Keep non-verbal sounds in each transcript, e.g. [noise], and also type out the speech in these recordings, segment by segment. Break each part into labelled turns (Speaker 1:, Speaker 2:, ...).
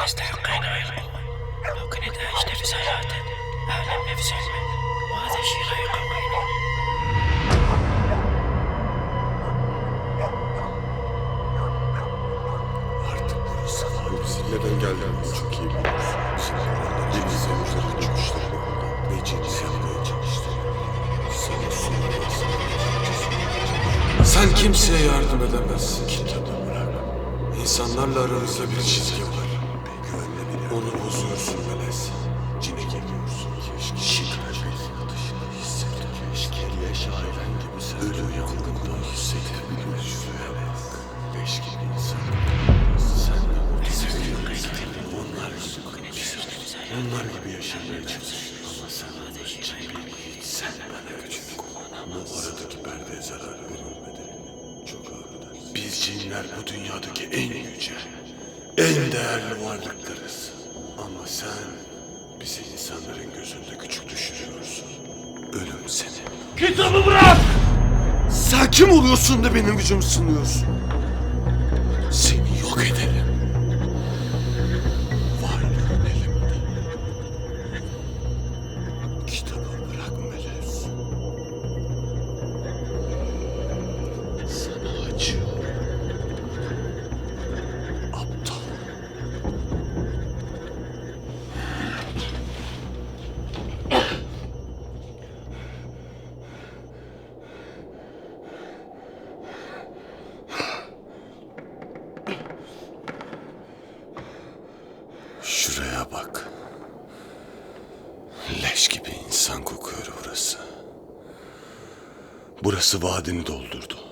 Speaker 1: نستحقين هاي القوة لو كنت أعيش نفس حياتك أعلم نفس علمك وهذا الشيء راح يقويني
Speaker 2: Artık burası Biz neden geldiğimizi çok iyi biliyoruz. Deniz yavruları çıkışları ve cinsiyetine çıkışları. Sana sunulmaz. Sen kimseye yardım edemezsin. Kitabı bırak. İnsanlarla aranızda bir çizgi var. Güvenle biri. Onu bozuyorsun Melez. Cine geliyorsun. Keşke şikayet dışında hisset. Keşke yaşa ailen gibi sen. Ölü yangında bak. Leş gibi insan. Sen de o dizili Onlar onlar gibi yaşamaya çalış. Ama sen sen bana gücün kullan. Bu aradaki perdeye zarar verilmedi. Çok ağır. Biz cinler bu dünyadaki en yüce, en değerli varlıklarız. Ama sen bizi insanların gözünde küçük düşürüyorsun. Ölüm seni.
Speaker 3: Kitabı bırak!
Speaker 2: Sen kim oluyorsun da benim gücümü sınıyorsun? Şuraya bak. Leş gibi insan kokuyor burası. Burası vadini doldurdu.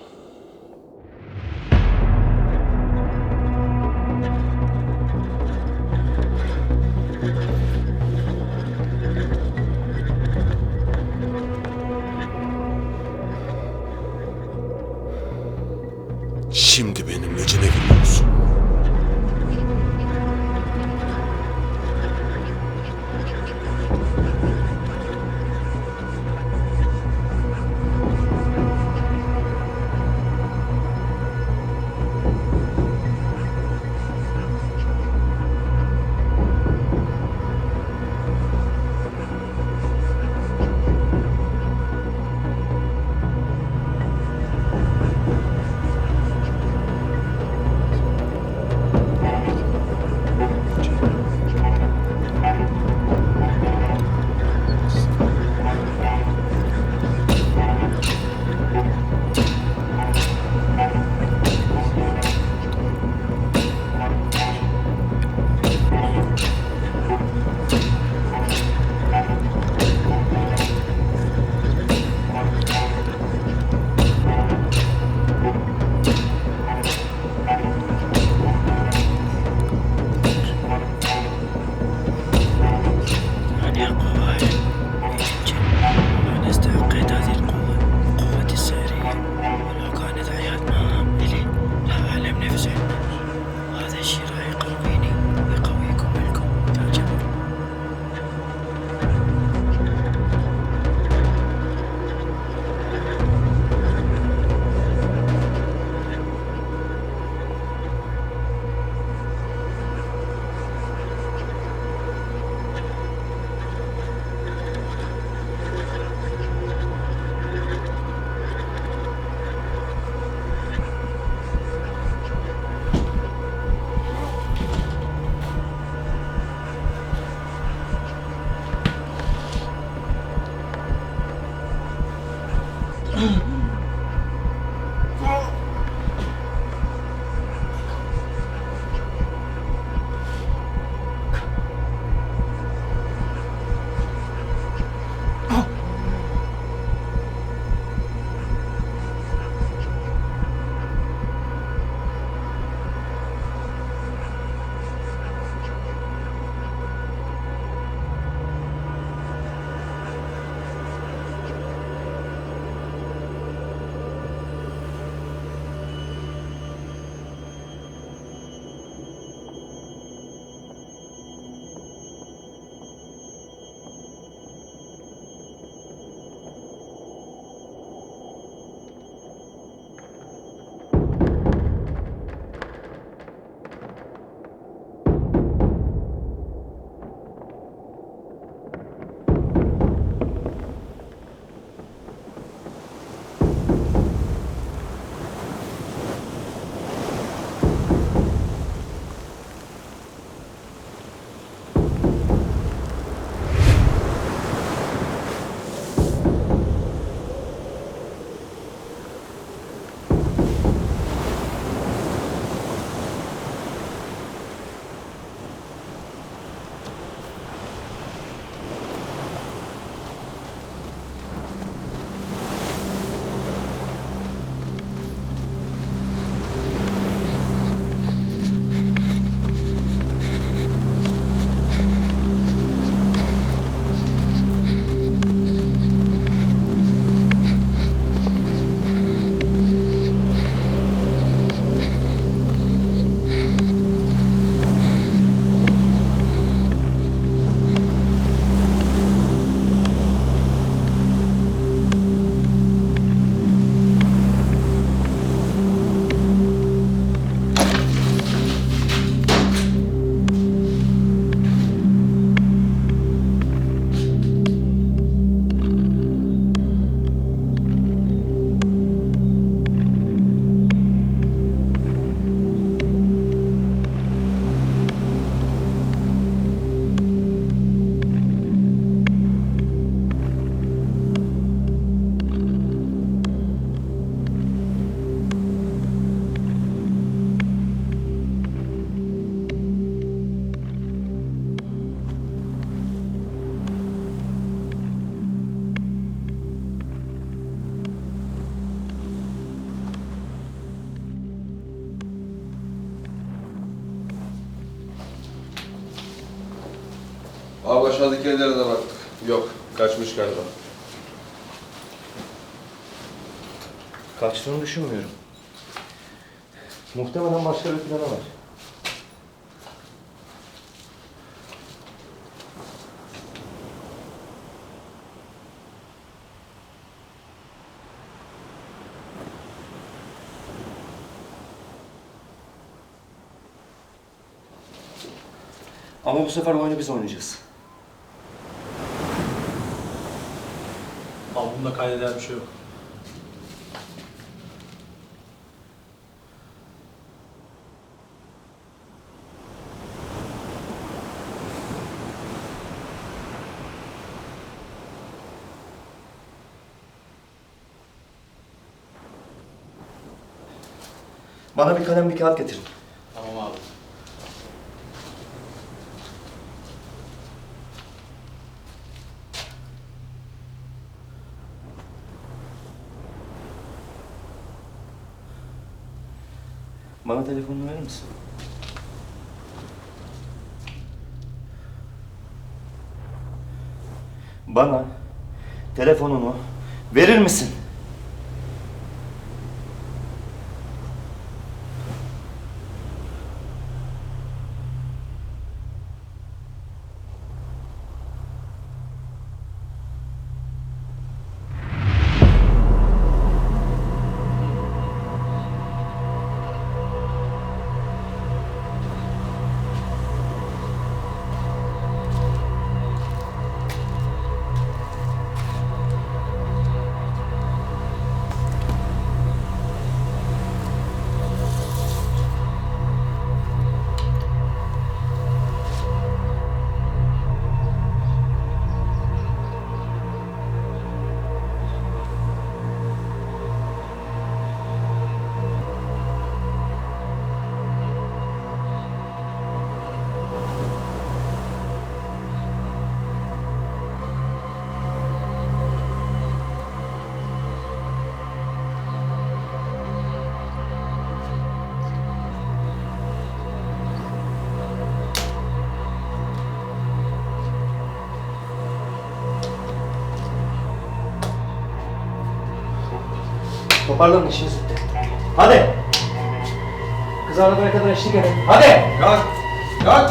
Speaker 1: Thank you.
Speaker 3: Aşağıdaki evlere de baktık. Yok, kaçmış galiba.
Speaker 4: Kaçtığını düşünmüyorum. Muhtemelen başka bir planı var. Ama bu sefer oyunu biz oynayacağız.
Speaker 5: Abi bunda kaydeder bir şey yok.
Speaker 4: Bana bir kalem bir kağıt getirin. Bana telefonunu verir misin? Bana telefonunu verir misin? Toparlanın işiniz. Hadi! Kız arabaya kadar eşlik edin. Hadi!
Speaker 3: Kalk! Kalk!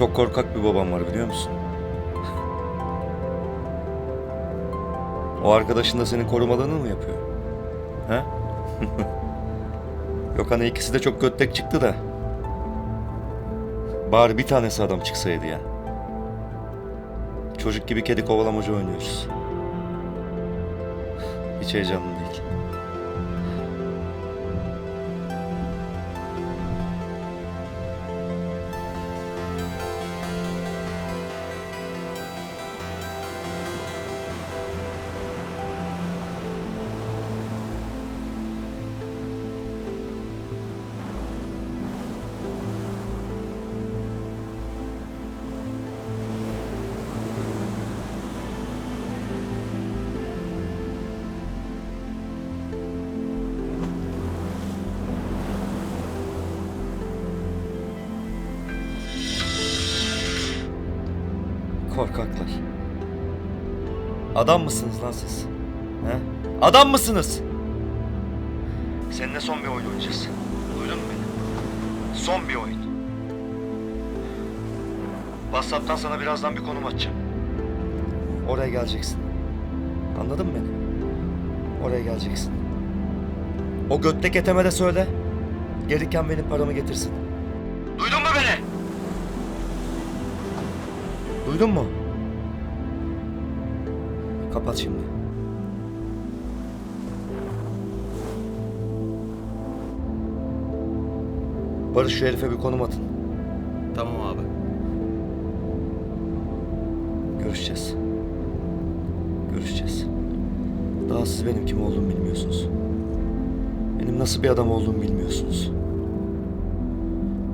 Speaker 4: Çok korkak bir babam var biliyor musun? O arkadaşın da senin korumalığını mı yapıyor? He? [laughs] Yok hani ikisi de çok götlek çıktı da. Bari bir tanesi adam çıksaydı ya. Çocuk gibi kedi kovalamaca oynuyoruz. Hiç heyecanlı değil. Adam mısınız lan siz? He? Adam mısınız? Seninle son bir oyun oynayacağız. Duydun mu beni? Son bir oyun. WhatsApp'tan sana birazdan bir konum atacağım. Oraya geleceksin. Anladın mı beni? Oraya geleceksin. O götte keteme de söyle. Gelirken benim paramı getirsin. Duydun mu beni? Duydun mu? Kapat şimdi. Barış şu herife bir konum atın.
Speaker 5: Tamam abi.
Speaker 4: Görüşeceğiz. Görüşeceğiz. Daha siz benim kim olduğumu bilmiyorsunuz. Benim nasıl bir adam olduğumu bilmiyorsunuz.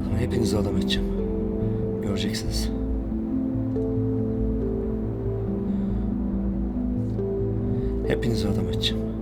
Speaker 4: Ama hepinizi adam edeceğim. Göreceksiniz. Hepinizi adam edeceğim.